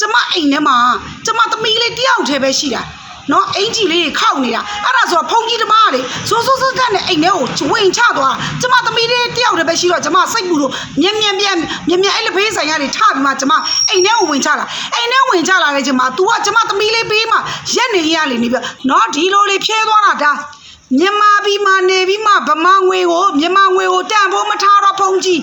ကျမအိမ်ထဲမှာကျမသမီးလေးတယောက်တည်းပဲရှိတာနော်အင်ကြီးလေးခောက်နေတာအဲ့ဒါဆိုတော့ဖုန်ကြီးတမားလေစိုးစိုးစိုးတက်နဲ့အိမ်ထဲကိုဝင်ချသွားတာကျမသမီးလေးတယောက်တည်းပဲရှိတော့ကျမစိတ်ပူလို့မြင်မြင်ပြန်မြင်မြင်အဲ့လက်ဖေးဆိုင်ကနေထပြီးမှကျမအိမ်ထဲကိုဝင်ချလာအိမ်ထဲဝင်ချလာတဲ့ချိန်မှာ तू ကကျမသမီးလေးပေးမှရက်နေရလေနေပြနော်ဒီလိုလေးဖြဲသွားတာဒါမြန်မာပြည်မှာနေပြီးမှဗမာငွေကိုမြန်မာငွေကိုတန်ဖိုးမထားတော့ဖုန်ကြီး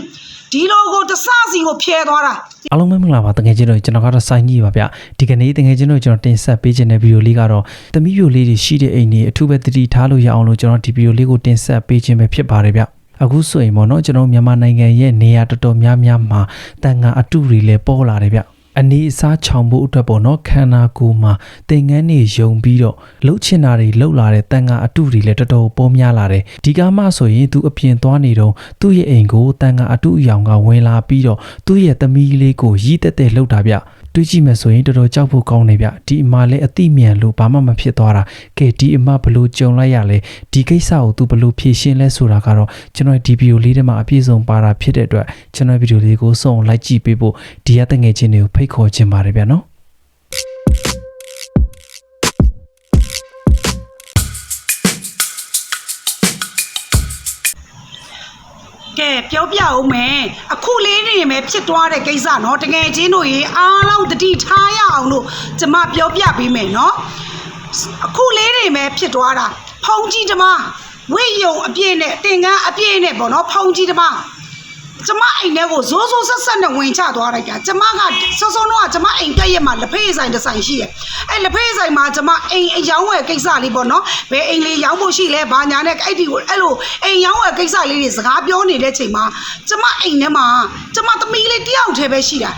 ဒီလိုကိုတစစီကိုဖြဲသွားတာအားလုံးပဲမင်္ဂလာပါတကယ်ချင်းတို့ကျွန်တော်ကတော့စိုင်းကြီးပါဗျဒီကနေ့တကယ်ချင်းတို့ကျွန်တော်တင်ဆက်ပေးခြင်းတဲ့ဗီဒီယိုလေးကတော့သမီးပြိုလေးတွေရှိတဲ့အိမ်တွေအထူးပဲတတိထားလို့ရအောင်လို့ကျွန်တော်ဒီဗီဒီယိုလေးကိုတင်ဆက်ပေးခြင်းပဲဖြစ်ပါတယ်ဗျအခုဆိုရင်ပေါ့နော်ကျွန်တော်မြန်မာနိုင်ငံရဲ့နေရာတော်တော်များများမှာတန်ငါအတုတွေလည်းပေါ်လာတယ်ဗျ အနေအစားချောင်ဖို့အတွက်ပေါ့နော်ခန္ဓာကိုယ်မှာသင်္ကန်းတွေယုံပြီးတော့လှုပ်ချင်တာတွေလှုပ်လာတဲ့တန်ငါအတုတွေလည်းတော်တော်ပေါ်များလာတယ်ဒီကမှဆိုရင်သူအပြင်သွားနေတော့သူ့ရဲ့အိမ်ကိုတန်ငါအတုအယောင်ကဝင်လာပြီးတော့သူ့ရဲ့သမီးလေးကိုရီးတက်တက်လှုပ်တာဗျ တွေးကြည့်မယ်ဆိုရင်တော်တော်ကြောက်ဖို့ကောင်းနေဗျဒီအမလည်းအတိမြန်လို့ဘာမှမဖြစ်သွားတာကဲဒီအမဘလို့ကြုံလိုက်ရလဲဒီကိစ္စကိုသူဘလို့ဖြေရှင်းလဲဆိုတာကတော့ကျွန်တော်ဒီဗီဒီယိုလေးထဲမှာအပြည့်စုံပါတာဖြစ်တဲ့အတွက်ကျွန်တော်ဗီဒီယိုလေးကိုစုံလိုက်ကြည့်ပေးဖို့ဒီရတဲ့ငယ်ချင်းတွေကိုဖိတ်ခေါ်ချင်ပါတယ်ဗျနော် ပြောပြအောင်မယ်အခုလေးနေမယ်ဖြစ်သွားတဲ့ကိစ္စနော်တကယ်ချင်းတို့ရေအားလုံးတတိထားရအောင်လို့ကျမပြောပြပေးမယ်နော်အခုလေးနေမယ်ဖြစ်သွားတာဖုံကြီးတမဝိယုံအပြည့်နဲ့တင်ကန်းအပြည့်နဲ့ပေါ့နော်ဖုံကြီးတမ ကျမအိမ်ထဲကိုဇိုးဇိုးဆက်ဆက်နဲ့ဝင်ချသွားလိုက်တာကျမကစောစောတော့ကျမအိမ်ပြက်ရက်မှာလက်ဖေးဆိုင်တစ်ဆိုင်ရှိရဲ့အဲ့လက်ဖေးဆိုင်မှာကျမအိမ်အယောင်းဝယ်ကိစ္စလေးပေါ့နော်ဘယ်အိမ်လေးရောင်းဖို့ရှိလဲဘာညာနဲ့အဲ့ဒီကိုအဲ့လိုအိမ်ရောင်းဝယ်ကိစ္စလေးတွေစကားပြောနေတဲ့ချိန်မှာကျမအိမ်ထဲမှာကျမသမီးလေးတယောက်တည်းပဲရှိတာ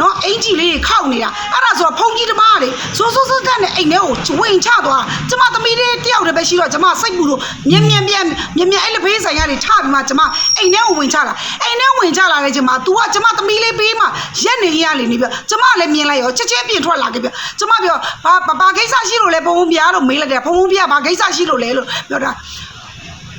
နော်အင်ကြီးလေးခောက်နေတာအဲ့ဒါဆိုတော့ဖုန်ကြီးတမားလေစိုးစိုးစိုးတက်နဲ့အိမ်ထဲကိုဝင်ချသွားတာကျမသမီးလေးတယောက်တည်းပဲရှိတော့ကျမစိတ်ပူလို့မြင်မြင်ပြန်မြင်မြင်အဲ့လက်ဖေးဆိုင်ကနေထပြီးမှကျမအိမ်ထဲကိုဝင်ချလာအိမ်ထဲဝင်ချလာတဲ့ချိန်မှာ तू ကကျမသမီးလေးပေးမှရက်နေရလေနေပြကျမလည်းမြင်လိုက်ရောချက်ချင်းပြင်ထွက်လာခဲ့ပြကျမပြောဘာဘာဘာကိစ္စရှိလို့လဲဘုံဘုံပြားလို့မေးလိုက်တယ်ဘုံဘုံပြားဘာကိစ္စရှိလို့လဲလို့ပြောတာ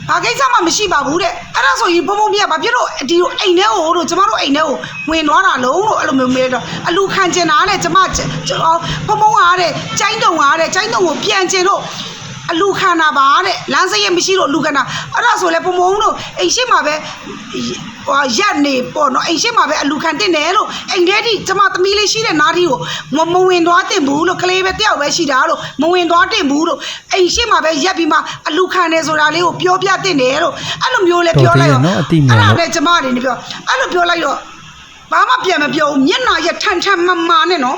ဘာကိစ္စမှမရှိပါဘူးတဲ့အဲ့ဒါဆိုရင်ဘုံဘုံပြဘာဖြစ်လို့ဒီလိုအိမ်ထဲကိုတို့ကျမတို့အိမ်ထဲကိုဝင်သွားတာလုံးလို့အဲ့လိုမျိုးမေးတော့အလူခံကျင်တာတဲ့ကျမဘုံဘုံကတဲ့ကျိုင်းတုံကတဲ့ကျိုင်းတုံကိုပြန်ကျင်လို့ အလူခံတာပါတဲ့လမ်းစရိတ်မရှိလို့လူခံတာအဲ့ဒါဆိုလဲဘုံဘုံတို့အိမ်ရှိမှာပဲဟိုရက်နေပေါ့နော်အိမ်ရှိမှာပဲအလူခံတင်တယ်လို့အိမ်ထဲထိကျမသမီးလေးရှိတဲ့နားထီကိုမမဝင်သွားတင်ဘူးလို့ကလေးပဲတယောက်ပဲရှိတာလို့မဝင်သွားတင်ဘူးလို့အိမ်ရှိမှာပဲရက်ပြီးမှအလူခံတယ်ဆိုတာလေးကိုပြောပြတင်တယ်လို့အဲ့လိုမျိုးလဲပြောလိုက်တော့တော်သေးတယ်နော်အတိအမြင်လို့အဲ့ဒါနဲ့ကျမတွေနေပြောအဲ့လိုပြောလိုက်တော့ဘာမှပြန်မပြောဘူးမျက်နှာရက်ထန်ထန်မမာနဲ့နော်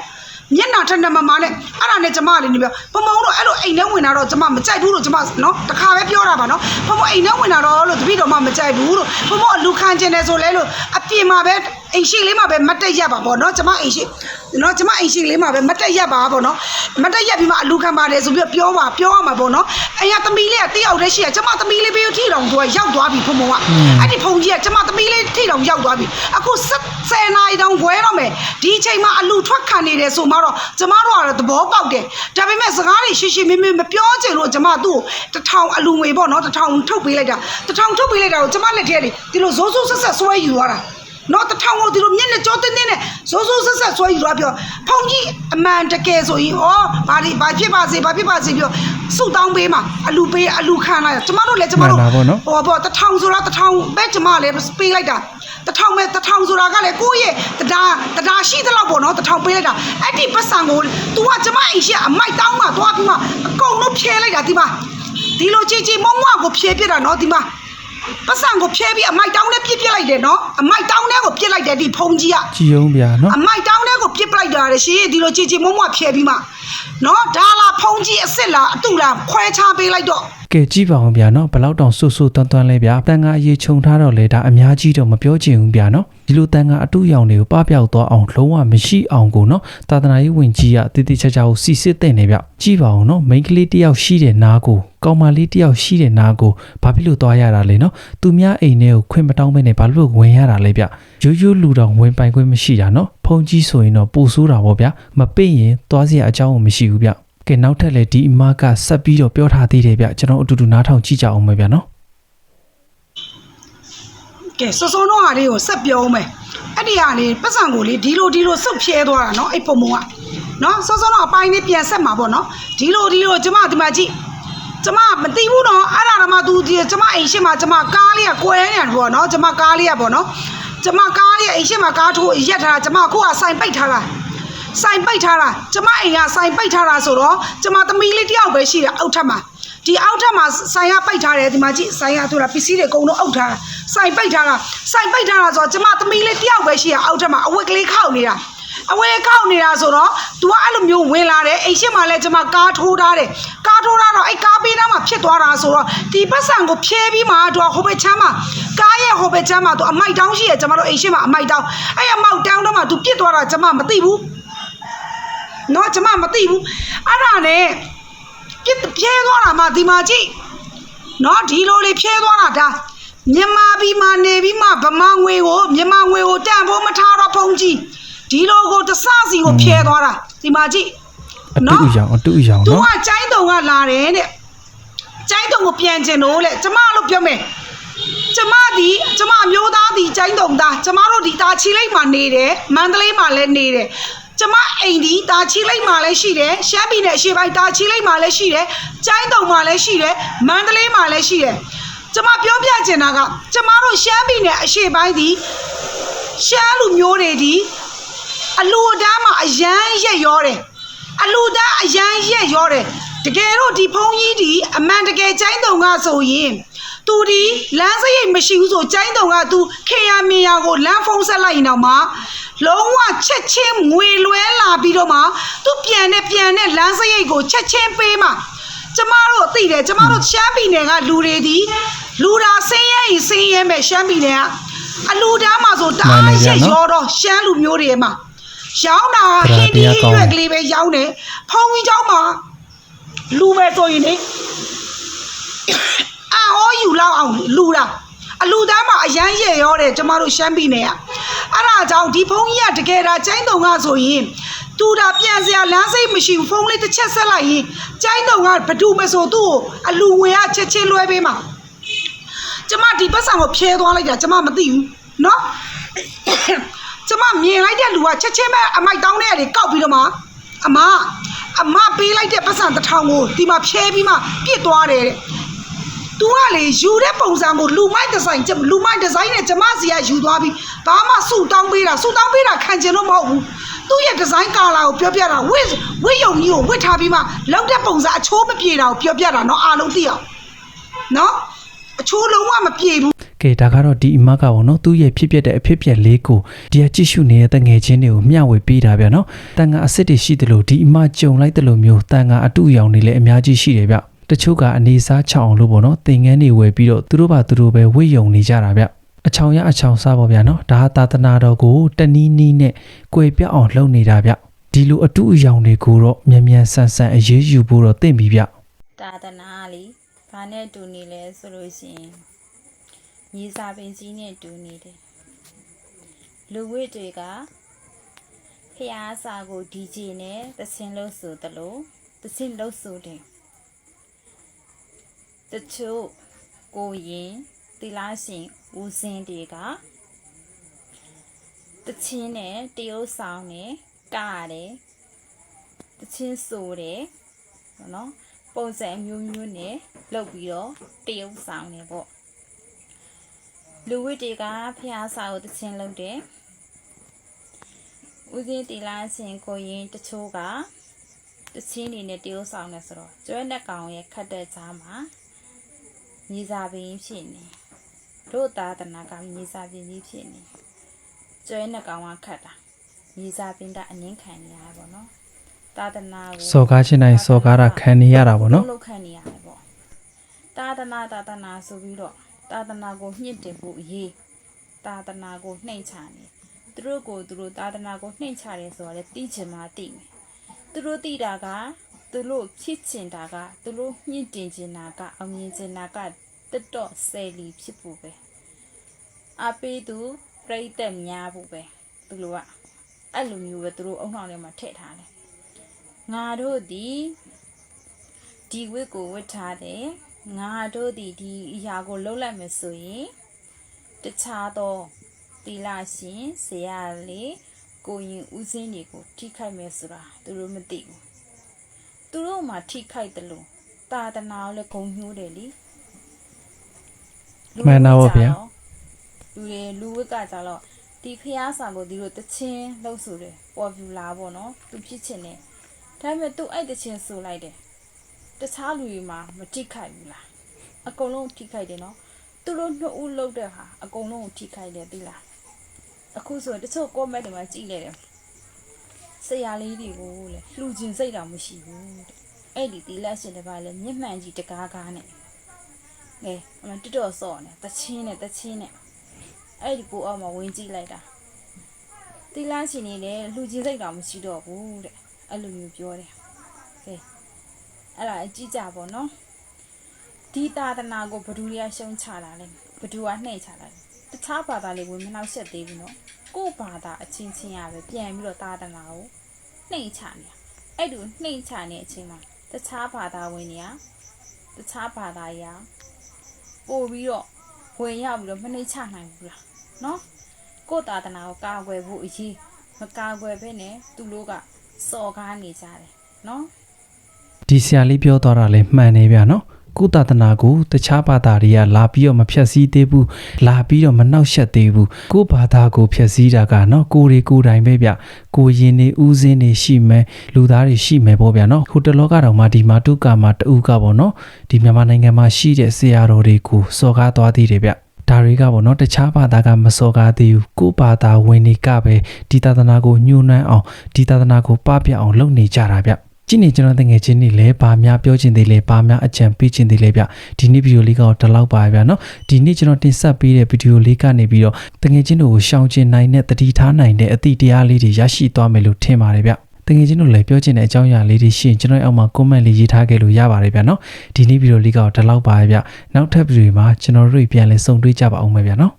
မျက်နှာထန်ထန်မမာနဲ့အဲ့ဒါနဲ့ကျမလေးနေပြောဘုံဘုံတို့အဲ့လိုအိမ်ထဲဝင်တာတော့ကျမမကြိုက်ဘူးလို့ကျမနော်တခါပဲပြောတာပါနော်ဘုံဘုံအိမ်ထဲဝင်တာတော့လို့တပည့်တော်မှမကြိုက်ဘူးလို့ဘုံဘုံအလူခံကျင်တယ်ဆိုလဲလို့အပြင်မှာပဲအိမ်ရှိလေးမှာပဲမတ်တက်ရက်ပါပေါ့နော်ကျမအိမ်ရှိ နော်ကျမအိမ်ရှိလေးမှာပဲမတ်တက်ရက်ပါပေါ့နော်မတ်တက်ရက်ပြီးမှအလူခံပါတယ်ဆိုပြီးပြောပါပြောရမှာပေါ့နော်အိမ်ကသမီးလေးကတယောက်တည်းရှိရကျမသမီးလေးပြီးထိတော်သူကရောက်သွားပြီဘုံဘုံကအဲ့ဒီဖုန်ကြီးကကျမသမီးလေးထိတောင်ရောက်သွားပြီအခု10နာရီတောင်ခွဲတော့မယ်ဒီအချိန်မှာအလူထွက်ခံနေတယ်ဆိုမှတော့ကျမတို့ကတော့သဘောပေါက်တယ်ဒါပေမဲ့စကားတွေရှင်းရှင်းမင်းမင်းမပြောချင်လို့ကျမသူ့ကိုတထောင်အလူငွေပေါ့နော်တထောင်ထုတ်ပေးလိုက်တာတထောင်ထုတ်ပေးလိုက်တာကိုကျမလက်ထဲလေးဒီလိုဇိုးဇိုးဆက်ဆက်ဆွဲယူသွားတာ နော်တထောင်ကိုဒီလိုမျက်နှာကြောတင်းတင်းနဲ့ဇိုးဇိုးဆက်ဆက်ဆွဲယူသွားပြောဖုန်ကြီးအမှန်တကယ်ဆိုရင်ဩဘာဒီဘာဖြစ်ပါစေဘာဖြစ်ပါစေပြောစုတောင်းပေးမှာအလူပေးအလူခံလိုက်ကျမတို့လည်းကျမတို့မှန်တာပေါ့နော်ဟောပေါ့တထောင်ဆိုတာတထောင်ပဲကျမလည်းပေးလိုက်တာတထောင်ပဲတထောင်ဆိုတာကလည်းကိုယ့်ရဲ့တရားတရားရှိသလောက်ပေါ့နော်တထောင်ပေးလိုက်တာအဲ့ဒီပတ်စံကို तू ကကျမအိမ်ရှိအမိုက်တောင်းမှသွားပြီးမှအကုန်လုံးဖြဲလိုက်တာဒီမှာဒီလိုကြည်ကြည်မုံမွားကိုဖြဲပြစ်တာနော်ဒီမှာပတ်စံကိုဖြဲပြီးအမိုက်တောင်းနဲ့ပြစ်ပြစ်လိုက်တယ်နော်အမိုက်တောင်းနဲ့ ကိုပြစ်လိုက်တယ်ဒီဖုန်ကြီးကကြည်အောင်ဗျာနော်အမိုက်တောင်းတဲ့ကိုပြစ်ပလိုက်တာလေရှင်ဒီလိုချီချီမုံမွားဖြဲပြီးမှနော်ဒါလာဖုန်ကြီးအစ်စ်လားအတူလားခွဲခြားပေးလိုက်တော့ကဲကြည့်ပါအောင်ဗျာနော်ဘယ်လောက်တောင်ဆွဆွတွန်းတွန်းလဲဗျာတန်ငါအရေးခြုံထားတော့လေဒါအများကြီးတော့မပြောချင်ဘူးဗျာနော် ဒီလိုတန်ငါအတူရောင်တွေကိုပပျောက်သွားအောင်လုံးဝမရှိအောင်ကိုနော်သာသနာရေးဝင်ကြီးကတည်တည်ချာချာကိုစီစစ်တဲ့နေဗျကြည့်ပါအောင်နော်မိန်းကလေးတစ်ယောက်ရှိတဲ့နားကိုကောင်မလေးတစ်ယောက်ရှိတဲ့နားကိုဘာဖြစ်လို့သွားရတာလဲနော်သူများအိမ်ထဲကိုခွင့်မတောင်းမနဲ့ဘာလို့ဝင်ရတာလဲဗျရိုးရိုးလူတောင်ဝင်ပိုင်ခွင့်မရှိတာနော်ဖုန်ကြီးဆိုရင်တော့ပူဆိုးတာပေါ့ဗျာမပိတ်ရင်သွားစရာအကြောင်းကိုမရှိဘူးဗျကဲနောက်ထပ်လည်းဒီအမကဆက်ပြီးတော့ပြောထားသေးတယ်ဗျကျွန်တော်အတူတူနားထောင်ကြည့်ကြအောင်ပဲဗျနော် ကဲစောစောတော့ဟာလေးကိုဆက်ပြောအောင်မယ်အဲ့ဒီဟာလေးပတ်စံကိုလေဒီလိုဒီလိုစုပ်ဖြဲသွားတာနော်အဲ့ပုံပုံကနော်စောစောတော့အပိုင်းလေးပြန်ဆက်မှာပေါ့နော်ဒီလိုဒီလိုကျမဒီမှာကြည့်ကျမမသိဘူးနော်အဲ့ဒါတော့မှ तू ဒီကျမအိမ်ရှိမှာကျမကားလေးကကွဲနေတယ်ပေါ့နော်ကျမကားလေးကပေါ့နော်ကျမကားလေးကအိမ်ရှိမှာကားထိုးရက်ထားတာကျမအခုကစိုင်ပိတ်ထားတာစိုင်ပိတ်ထားတာကျမအိမ်ကစိုင်ပိတ်ထားတာဆိုတော့ကျမသမီးလေးတယောက်ပဲရှိတယ်အောက်ထပ်မှာ ဒီအောက်ထပ်မှာဆိုင်ကပိတ်ထားတယ်ဒီမှာကြည့်ဆိုင်ကသူကပစ္စည်းတွေအကုန်လုံးအုပ်ထားတာဆိုင်ပိတ်ထားတာဆိုင်ပိတ်ထားတာဆိုတော့ကျမသမီးလေးတယောက်ပဲရှိရအောက်ထပ်မှာအဝတ်ကလေးခောက်နေတာ အဝဲခောက်နေတာဆိုတော့ तू ကအဲ့လိုမျိုးဝင်လာတယ်အိမ်ရှိမှလည်းကျွန်မကားထိုးထားတယ်ကားထိုးထားတော့အဲ့ကားပေးနားမှာဖြစ်သွားတာဆိုတော့ဒီပတ်စံကိုဖြဲပြီးမှတော့ဟိုဘက်ချမ်းမှာကားရဲ့ဟိုဘက်ချမ်းမှာ तू အမိုက်တောင်းရှိရကျွန်မတို့အိမ်ရှိမှအမိုက်တောင်းအဲ့အမောက်တောင်းတော့မှ तू ပြစ်သွားတာကျွန်မမသိဘူးနော်ကျွန်မမသိဘူးအဲ့ဒါနဲ့ ပြစ်ဖြဲသွားတာမှဒီမှာကြည့်နော်ဒီလိုလေးဖြဲသွားတာဒါမြန်မာပြည်မှာနေပြီးမှဗမာငွေကိုမြန်မာငွေကိုတန်ဖိုးမထားတော့ဖုန်ကြီးဒီလိုကိုတစစီကိုဖြဲသွားတာဒီမှာကြည့်အတူအယောင်အတူအယောင်သူနော်ကကျိုင်းတုံကလာတယ်တဲ့ကျိုင်းတုံကိုပြန်ကျင်လို့လေကျမလို့ပြောမယ်ကျမဒီကျမအမျိုးသားဒီကျိုင်းတုံသားကျမတို့ဒီတာချီလိတ်မှာနေတယ်မန္တလေးမှာလည်းနေတယ် ကျမအိမ်ဒီတာချီလိတ်မှာလည်းရှိတယ်ရှမ်းပြည်နယ်အရှေ့ပိုင်းတာချီလိတ်မှာလည်းရှိတယ်ကျိုင်းတုံမှာလည်းရှိတယ်မန္တလေးမှာလည်းရှိတယ်ကျမပြောပြချင်တာကကျမတို့ရှမ်းပြည်နယ်အရှေ့ပိုင်းဒီရှမ်းလူမျိုးတွေဒီအလူအတန်းမှာအရန်ရက်ရောတယ်အလူသားအရန်ရက်ရောတယ်တကယ်တော့ဒီဖုန်းကြီးဒီအမှန်တကယ်ကျိုင်းတုံကဆိုရင်သူဒီလမ်းစရိတ်မရှိဘူးဆိုကျိုင်းတုံကသူခေရမင်ယာကိုလမ်းဖုန်းဆက်လိုက်ရင်တော့မှ လုံးဝချက်ချင်းငွေလွဲလာပြီးတော့မှသူပြန်နဲ့ပြန်နဲ့လမ်းစရိတ်ကိုချက်ချင်းပေးမှကျမတို့သိတယ်ကျမတို့ရှမ်းပြည်နယ်ကလူတွေဒီလူတာဆင်းရဲရင်ဆင်းရဲမဲ့ရှမ်းပြည်နယ်ကအလူသားမှာဆိုတအားရက်ရောတော့ရှမ်းလူမျိုးတွေမှာရောင်းတာဟင်းဒီရွက်ကလေးပဲရောင်းတယ်ဖုန်းကြီးเจ้าမှာလူပဲဆိုရင်လေအာဟောယူလောက်အောင်လူတာ အလူသားမှာအရန်ရက်ရောတယ်ကျမတို့ရှမ်းပြည်နယ်ကအဲ့ဒါကြောင့်ဒီဖုန်းကြီးကတကယ်ဒါကျိုင်းတုံကဆိုရင်သူဒါပြန်စရာလမ်းစိတ်မရှိဘူးဖုန်းလေးတစ်ချက်ဆက်လိုက်ရင်ကျိုင်းတုံကဘဒူမဆိုသူ့ကိုအလူငွေကချက်ချင်းလွှဲပေးမှာ ကျမဒီပတ်စံကိုဖြဲသွားလိုက်တာကျမမသိဘူးเนาะ ကျမမြင်လိုက်တဲ့လူကချက်ချင်းပဲအမိုက်တောင်းတဲ့နေကောက်ပြီးတော့မှအမအမပေးလိုက်တဲ့ပတ်စံတစ်ထောင်ကိုဒီမှာဖြဲပြီးမှပြစ်သွားတယ်တဲ့။ ။ तू ကလေယူတဲ့ပုံစံကိုလူမိုက်ဒီဇိုင်းလူမိုက်ဒီဇိုင်းနဲ့ကျမစီကယူသွားပြီးဘာမှဆူတောင်းပေးတာဆူတောင်းပေးတာခံချင်လို့မဟုတ်ဘူး။သူ့ရဲ့ဒီဇိုင်းကာလာကိုပြောပြတာဝစ်ဝစ်ယုံကြီးကိုဝစ်ထားပြီးမှလောက်တဲ့ပုံစံအချိုးမပြေတာကိုပြောပြတာနော်အားလုံးသိအောင်။နော်အချိုးလုံးဝမပြေဘူး။ကဲဒါကတော့ဒီအမကပေါ့နော်သူ့ရဲ့ဖြစ်ပျက်တဲ့အဖြစ်ပျက်လေးကိုဒီကကြည့်ရှုနေတဲ့တငယ်ချင်းတွေကိုမျှဝေပေးတာဗျာနော်။တန်ခါအစ်စ်တွေရှိတယ်လို့ဒီအမကြုံလိုက်တယ်လို့မျိုးတန်ခါအတူရောင်တွေလည်းအများကြီးရှိတယ်ဗျ။ တချို့ကအနေစားချောင်အောင်လို့ပေါ့နော်သင်ငန်းတွေဝယ်ပြီးတော့သူတို့ဘာသူတို့ပဲဝိယုံနေကြတာဗျအချောင်ရအချောင်စားပေါ့ဗျာနော်ဒါဟာသာသနာတော်ကိုတနီးနီးနဲ့ကြွယ်ပြောက်အောင်လုပ်နေတာဗျဒီလိုအတူအယောင်တွေကိုတော့မြန်မြန်ဆန်ဆန်အရေးယူဖို့တော့သင့်ပြီဗျတာသနာလीဘာနဲ့တူနေလဲဆိုလို့ရှိရင်ညီစာပင်စည်းနဲ့တူနေတယ်လူဝိတတွေကဖျားစာကိုဒီဂျီနဲ့သစင်လို့ဆိုတလို့သစင်လို့ဆိုတယ် တချို့ကိုရင်တီလာရှင်ဦးစင်းတွေကတချင်းနဲ့တရုတ်ဆောင်နဲ့ကရတယ်တချင်းဆိုတယ်ပေါ့နော်ပုံစံအမျိုးမျိုးနဲ့လုပ်ပြီးတော့တရုပ်ဆောင်နေပေါ့လူဝိတေကဖျားစာကိုတချင်းလုပ်တယ်ဦးစင်းတီလာရှင်ကိုရင်တချို့ကတချင်းနေနဲ့တရုပ်ဆောင်နေဆိုတော့ကျွဲနဲ့ကောင်ရဲ့ခတ်တဲ့ကြားမှာ မြေစာပင်ဖြစ်နေတို့သာသနာကမြေစာပင်ကြီးဖြစ်နေကျွဲနဲ့ကောင်ကခတ်တာမြေစာပင်ကအငင်းခံနေရတာပေါ့နော်သာသနာကိုစော်ကားချင်းတိုင်းစော်ကားတာခံနေရတာပေါ့နော်လုံးခံနေရတယ်ပေါ့သာသနာသာသနာဆိုပြီးတော့သာသနာကိုညှင့်တင်ဖို့အရေးသာသနာကိုနှိမ့်ချနေသူတို့ကိုသူတို့သာသနာကိုနှိမ့်ချတယ်ဆိုတော့လေသိချင်မှသိမယ်သူတို့သိတာက သူတို့ဖြစ်ချင်တာကသူတို့ညှင့်တင်ချင်တာကအောင်မြင်ချင်တာကတက်တော့ဆယ်လီဖြစ်ဖို့ပဲအပေးသူပြိတ္တများဖို့ပဲသူတို့ကအဲ့လိုမျိုးပဲသူတို့အုံနှောင်းထဲမှာထည့်ထားတယ်ငါတို့ဒီဒီဝတ်ကိုဝတ်ထားတယ်ငါတို့ဒီဒီအရာကိုလှုပ်လိုက်မယ်ဆိုရင်တခြားသောတီလာရှင်ဆရာလေးကိုရင်ဦးစင်းတွေကိုထိခိုက်မယ်ဆိုတာသူတို့မသိဘူး သူတို့မှထိခိုက်တယ်လို့တာသနာကိုလည်းဂုံညိုးတယ်လीမှန်တာပါဗျာလူတွေလူဝက်ကကြတော့ဒီဖျားဆောင်ကိုဒီလိုတချင်းလှုပ်ဆိုတယ်ပေါ်ပြူလာပေါ့နော်သူဖြစ်ချင်တယ်ဒါပေမဲ့သူအဲ့တချင်းဆိုလိုက်တယ်တခြားလူတွေမှာမထိခိုက်ဘူးလားအကုန်လုံးထိခိုက်တယ်နော်သူတို့နှစ်ဦးလှုပ်တဲ့ဟာအကုန်လုံးကိုထိခိုက်တယ်သိလားအခုဆိုရင်တချို့ comment တွေမှာကြည့်လိုက်တယ် ဆရာလေးတွေကိုလေလှူခြင်းစိတ်တော်မရှိဘူးတဲ့အဲ့ဒီတီလက်ရှင်တစ်ပါးလေမျက်မှန်ကြီးတကားကားနဲ့ကဲအမတွတ်တော့စော့နေတချင်းနဲ့တချင်းနဲ့အဲ့ဒီကိုအောက်မှာဝင်ကြည့်လိုက်တာတီလန်းရှင်နေတယ်လူကြီးစိတ်တော်မရှိတော့ဘူးတဲ့အဲ့လိုမျိုးပြောတယ်ကဲအဲ့ဒါအကြည့်ကြပါနော်ဒီတာသနာကိုဘဒူရရှုံးချလာလဲဘဒူကနှိမ့်ချလာတယ် တခြားဘာသာလေးဝင်မနှောက်ရှက်သေးဘူးနော်ကို့ဘာသာအချင်းချင်းရပဲပြန်ပြီးတော့တာသနာကိုနှိမ့်ချနေတာအဲ့ဒီနှိမ့်ချနေတဲ့အချိန်မှာတခြားဘာသာဝင်တွေကတခြားဘာသာရာပို့ပြီးတော့ဝင်ရောက်ပြီးတော့မနှိမ့်ချနိုင်ဘူးလားနော်ကိုယ့်တာသနာကိုကာကွယ်ဖို့အရေးမကာကွယ်ဘဲနဲ့သူတို့ကစော်ကားနေကြတယ်နော်ဒီဆရာလေးပြောသွားတာလည်းမှန်နေဗျာနော် ကုသတနာကိုတခြားဘာသာတွေကလာပြီးတော့မဖြတ်စည်းသေးဘူးလာပြီးတော့မနှောက်ယှက်သေးဘူးကိုယ့်ဘာသာကိုဖြတ်စည်းတာကနော်ကိုယ်တွေကိုယ်တိုင်ပဲဗျကိုရင်နေဦးစင်းနေရှိမယ်လူသားတွေရှိမယ်ပေါ့ဗျာနော်ဟိုတလောကတော့မှဒီမာတုကာမှာတူကပေါ့နော်ဒီမြန်မာနိုင်ငံမှာရှိတဲ့ဆရာတော်တွေကိုစော်ကားသွားသေးတယ်ဗျဒါတွေကပေါ့နော်တခြားဘာသာကမစော်ကားသေးဘူးကိုယ့်ဘာသာဝင်တွေကပဲဒီသာသနာကိုညှိုးနှမ်းအောင်ဒီသာသနာကိုပပျောက်အောင်လုပ်နေကြတာဗျ ကြည့်နေကျွန်တော်တငယ်ချင်းတွေလည်းဘာများပြောချင်သေးလဲဘာများအကြံပေးချင်သေးလဲဗျဒီနေ့ဗီဒီယိုလေးကတော့ဒီလောက်ပါဗျာနော်ဒီနေ့ကျွန်တော်တင်ဆက်ပေးတဲ့ဗီဒီယိုလေးကနေပြီးတော့တငယ်ချင်းတို့ကိုရှောင်ကျဉ်နိုင်တဲ့တတိထားနိုင်တဲ့အသည့်တရားလေးတွေရရှိသွားမယ်လို့ထင်ပါတယ်ဗျတငယ်ချင်းတို့လည်းပြောချင်တဲ့အကြောင်းအရာလေးတွေရှိရင်ကျွန်တော်အောက်မှာ comment လေးရေးထားခဲ့လို့ရပါတယ်ဗျာနော်ဒီနေ့ဗီဒီယိုလေးကတော့ဒီလောက်ပါပဲဗျနောက်ထပ်ဗီဒီယိုမှာကျွန်တော်တို့ပြန်လည်ဆုံတွေ့ကြပါအောင်မယ်ဗျာနော်